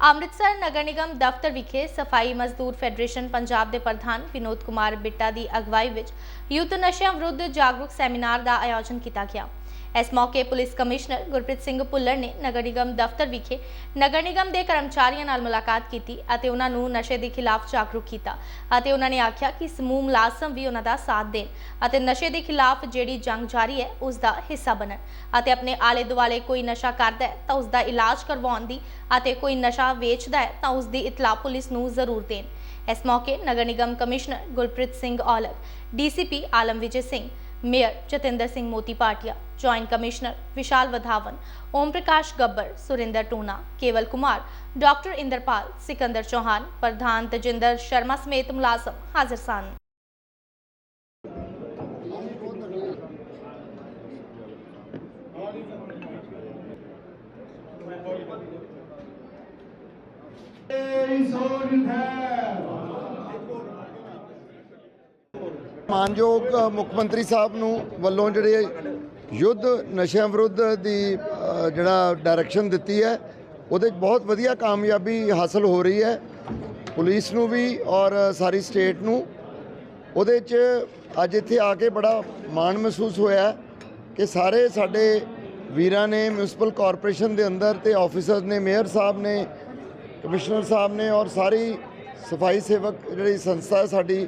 ਅੰਮ੍ਰਿਤਸਰ ਨਗਰ ਨਿਗਮ ਦਫ਼ਤਰ ਵਿਖੇ ਸਫ਼ਾਈ ਮਜ਼ਦੂਰ ਫੈਡਰੇਸ਼ਨ ਪੰਜਾਬ ਦੇ ਪ੍ਰਧਾਨ ਵਿਨੋਦ ਕੁਮਾਰ ਬਿੱਟਾ ਦੀ ਅਗਵਾਈ ਵਿੱਚ ਯੁੱਧ ਨਸ਼ਿਆਂ ਵਿਰੁੱਧ ਜਾਗਰੂਕ ਸੈਮੀਨਾਰ ਦਾ ਆਯੋਜਨ ਕੀਤਾ ਗਿਆ। ਇਸ ਮੌਕੇ ਪੁਲਿਸ ਕਮਿਸ਼ਨਰ ਗੁਰਪ੍ਰੀਤ ਸਿੰਘ ਭੁੱਲਰ ਨੇ ਨਗਰ ਨਿਗਮ ਦਫ਼ਤਰ ਵਿਖੇ ਨਗਰ ਨਿਗਮ ਦੇ ਕਰਮਚਾਰੀਆਂ ਨਾਲ ਮੁਲਾਕਾਤ ਕੀਤੀ ਅਤੇ ਉਹਨਾਂ ਨੂੰ ਨਸ਼ੇ ਦੇ ਖਿਲਾਫ ਜਾਗਰੂਕ ਕੀਤਾ ਅਤੇ ਉਹਨਾਂ ਨੇ ਆਖਿਆ ਕਿ ਸਮੂਹ ਮੁਲਾਜ਼ਮ ਵੀ ਉਹਨਾਂ ਦਾ ਸਾਥ ਦੇਣ ਅਤੇ ਨਸ਼ੇ ਦੇ ਖਿਲਾਫ ਜਿਹੜੀ ਜੰਗ ਜਾਰੀ ਹੈ, ਉਸ ਦਾ ਹਿੱਸਾ ਬਣਨ ਅਤੇ ਆਪਣੇ ਆਲੇ ਦੁਆਲੇ ਕੋਈ ਨਸ਼ਾ ਕਰਦਾ ਹੈ ਤਾਂ ਉਸ ਦਾ ਇਲਾਜ ਕਰਵਾਉਣ ਦੀ ਅਤੇ ਕੋਈ ਨਸ਼ਾ ਵੇਚਦਾ ਹੈ ਤਾਂ ਉਸ ਦੀ ਇਤਲਾਹ ਪੁਲਿਸ ਨੂੰ ਜ਼ਰੂਰ ਦੇਣ। ਇਸ ਮੌਕੇ ਨਗਰ ਨਿਗਮ commissioner Gurpreet Singh Aulakh, DCP Alam Vijay Singh mayor Jatinder Singh Moti Patia joint commissioner Vishal Wadhawan Om Prakash Gabbar, Surinder Tuna, Kewal Kumar, doctor Inderpal, Sikandar Chauhan, प्रधान तजिंदर शर्मा समेत मुलाजम हाजिर सन is you. ਮਾਨਯੋਗ ਮੁੱਖ ਮੰਤਰੀ ਸਾਹਿਬ ਨੂੰ ਵੱਲੋਂ ਜਿਹੜੇ ਯੁੱਧ ਨਸ਼ਿਆਂ ਵਿਰੁੱਧ ਦੀ ਜਿਹੜਾ ਡਾਇਰੈਕਸ਼ਨ ਦਿੱਤੀ ਹੈ, ਉਹਦੇ 'ਚ ਬਹੁਤ ਵਧੀਆ ਕਾਮਯਾਬੀ ਹਾਸਲ ਹੋ ਰਹੀ ਹੈ। ਪੁਲਿਸ ਨੂੰ ਵੀ ਔਰ ਸਾਰੀ ਸਟੇਟ ਨੂੰ। ਉਹਦੇ 'ਚ ਅੱਜ ਇੱਥੇ ਆ ਕੇ ਬੜਾ ਮਾਣ ਮਹਿਸੂਸ ਹੋਇਆ ਕਿ ਸਾਰੇ ਸਾਡੇ ਵੀਰਾਂ ਨੇ ਮਿਊਨਿਸਪਲ ਕਾਰਪੋਰੇਸ਼ਨ ਦੇ ਅੰਦਰ ਤੇ ਆਫੀਸਰਸ ਨੇ ਮੇਅਰ ਸਾਹਿਬ ਨੇ ਕਮਿਸ਼ਨਰ ਸਾਹਿਬ ਨੇ ਔਰ ਸਾਰੀ ਸਫ਼ਾਈ ਸੇਵਕ ਜਿਹੜੀ ਸੰਸਥਾ ਹੈ ਸਾਡੀ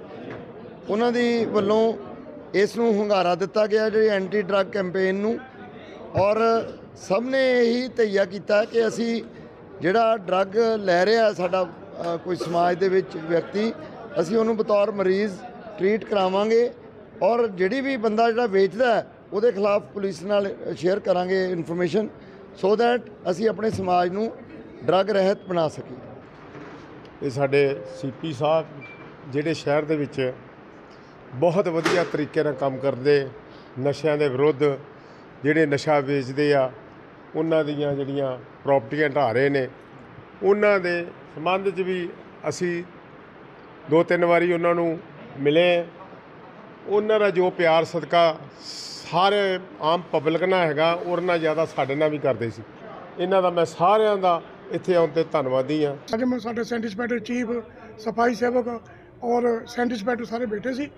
ਉਹਨਾਂ ਦੀ ਵੱਲੋਂ ਇਸ ਨੂੰ ਹੁੰਗਾਰਾ ਦਿੱਤਾ ਗਿਆ ਜਿਹੜੀ ਐਂਟੀ ਡਰੱਗ ਕੈਂਪੇਨ ਨੂੰ। ਔਰ ਸਭ ਨੇ ਇਹੀ ਤਈਆ ਕੀਤਾ ਕਿ ਅਸੀਂ ਜਿਹੜਾ ਡਰੱਗ ਲੈ ਰਿਹਾ ਸਾਡਾ ਕੋਈ ਸਮਾਜ ਦੇ ਵਿੱਚ ਵਿਅਕਤੀ, ਅਸੀਂ ਉਹਨੂੰ ਬਤੌਰ ਮਰੀਜ਼ ਟਰੀਟ ਕਰਾਵਾਂਗੇ। ਔਰ ਜਿਹੜੀ ਵੀ ਬੰਦਾ ਜਿਹੜਾ ਵੇਚਦਾ ਉਹਦੇ ਖਿਲਾਫ ਪੁਲਿਸ ਨਾਲ ਸ਼ੇਅਰ ਕਰਾਂਗੇ ਇਨਫੋਰਮੇਸ਼ਨ ਸੋ ਦੈਟ ਅਸੀਂ ਆਪਣੇ ਸਮਾਜ ਨੂੰ ਡਰੱਗ ਰਹਿਤ ਬਣਾ ਸਕੀਏ। ਇਹ ਸਾਡੇ ਸੀਪੀ ਸਾਹਿਬ, ਜਿਹੜੇ ਸ਼ਹਿਰ ਦੇ ਵਿੱਚ ਬਹੁਤ ਵਧੀਆ ਤਰੀਕੇ ਨਾਲ ਕੰਮ ਕਰਦੇ, ਨਸ਼ਿਆਂ ਦੇ ਵਿਰੁੱਧ ਜਿਹੜੇ ਨਸ਼ਾ ਵੇਚਦੇ ਆ, ਉਹਨਾਂ ਦੀਆਂ ਜਿਹੜੀਆਂ ਪ੍ਰਾਪਰਟੀਆਂ ਢਾਹ ਰਹੇ ਨੇ, ਉਹਨਾਂ ਦੇ ਸੰਬੰਧ 'ਚ ਵੀ ਅਸੀਂ ਦੋ ਤਿੰਨ ਵਾਰੀ ਉਹਨਾਂ ਨੂੰ ਮਿਲੇ ਉਹਨਾਂ ਦਾ ਜੋ ਪਿਆਰ ਸਦਕਾ ਸਾਰੇ ਆਮ ਪਬਲਿਕ ਨਾਲ ਹੈਗਾ, ਉਹਨਾਂ ਨਾਲ ਜ਼ਿਆਦਾ ਸਾਡੇ ਨਾਲ ਵੀ ਕਰਦੇ ਸੀ। ਇਹਨਾਂ ਦਾ ਮੈਂ ਸਾਰਿਆਂ ਦਾ ਇੱਥੇ ਆਉਣ ਤੇ ਧੰਨਵਾਦੀ ਹਾਂ। ਅੱਜ ਮੈਂ ਸਾਡੇ ਸੈਂਟ ਚੀਫ ਸਫ਼ਾਈ ਸੇਵਕ ਔਰ ਸੈਂਟ ਸਾਰੇ ਬੈਠੇ ਸੀ।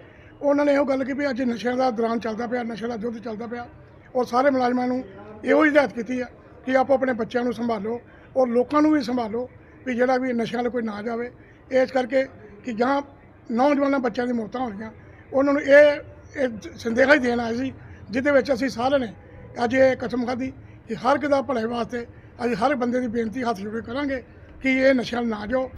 ਉਹਨਾਂ ਨੇ ਇਹੋ ਗੱਲ ਕੀਤੀ ਵੀ ਅੱਜ ਨਸ਼ਿਆਂ ਦਾ ਦੌਰਾਨ ਚੱਲਦਾ ਪਿਆ ਨਸ਼ੇ ਦਾ ਯੁੱਧ ਚੱਲਦਾ ਪਿਆ। ਔਰ ਸਾਰੇ ਮੁਲਾਜ਼ਮਾਂ ਨੂੰ ਇਹੋ ਹੀ ਹਦਾਇਤ ਕੀਤੀ ਹੈ ਕਿ ਆਪੋ ਆਪਣੇ ਬੱਚਿਆਂ ਨੂੰ ਸੰਭਾਲੋ ਔਰ ਲੋਕਾਂ ਨੂੰ ਵੀ ਸੰਭਾਲੋ ਵੀ ਜਿਹੜਾ ਵੀ ਨਸ਼ਿਆਂ ਵੱਲ ਕੋਈ ਨਾ ਜਾਵੇ। ਇਸ ਕਰਕੇ ਕਿ ਜਾਂ ਨੌਜਵਾਨਾਂ ਬੱਚਿਆਂ ਦੀ ਮੌਤਾਂ ਹੋਣੀਆਂ ਉਹਨਾਂ ਨੂੰ ਇਹ ਇਹ ਸੰਦੇਸ਼ ਹੀ ਦੇਣ ਆਏ ਸੀ, ਜਿਹਦੇ ਵਿੱਚ ਅਸੀਂ ਸਾਰਿਆਂ ਨੇ ਅੱਜ ਇਹ ਕਸਮ ਖਾਧੀ ਕਿ ਹਰ ਇੱਕ ਦਾ ਭਲੇ ਵਾਸਤੇ ਅਸੀਂ ਹਰ ਬੰਦੇ ਦੀ ਬੇਨਤੀ ਹੱਥ ਜੋੜ ਕੇ ਕਰਾਂਗੇ ਕਿ ਇਹ ਨਸ਼ਿਆਂ ਵੱਲ ਨਾ ਜਾਓ।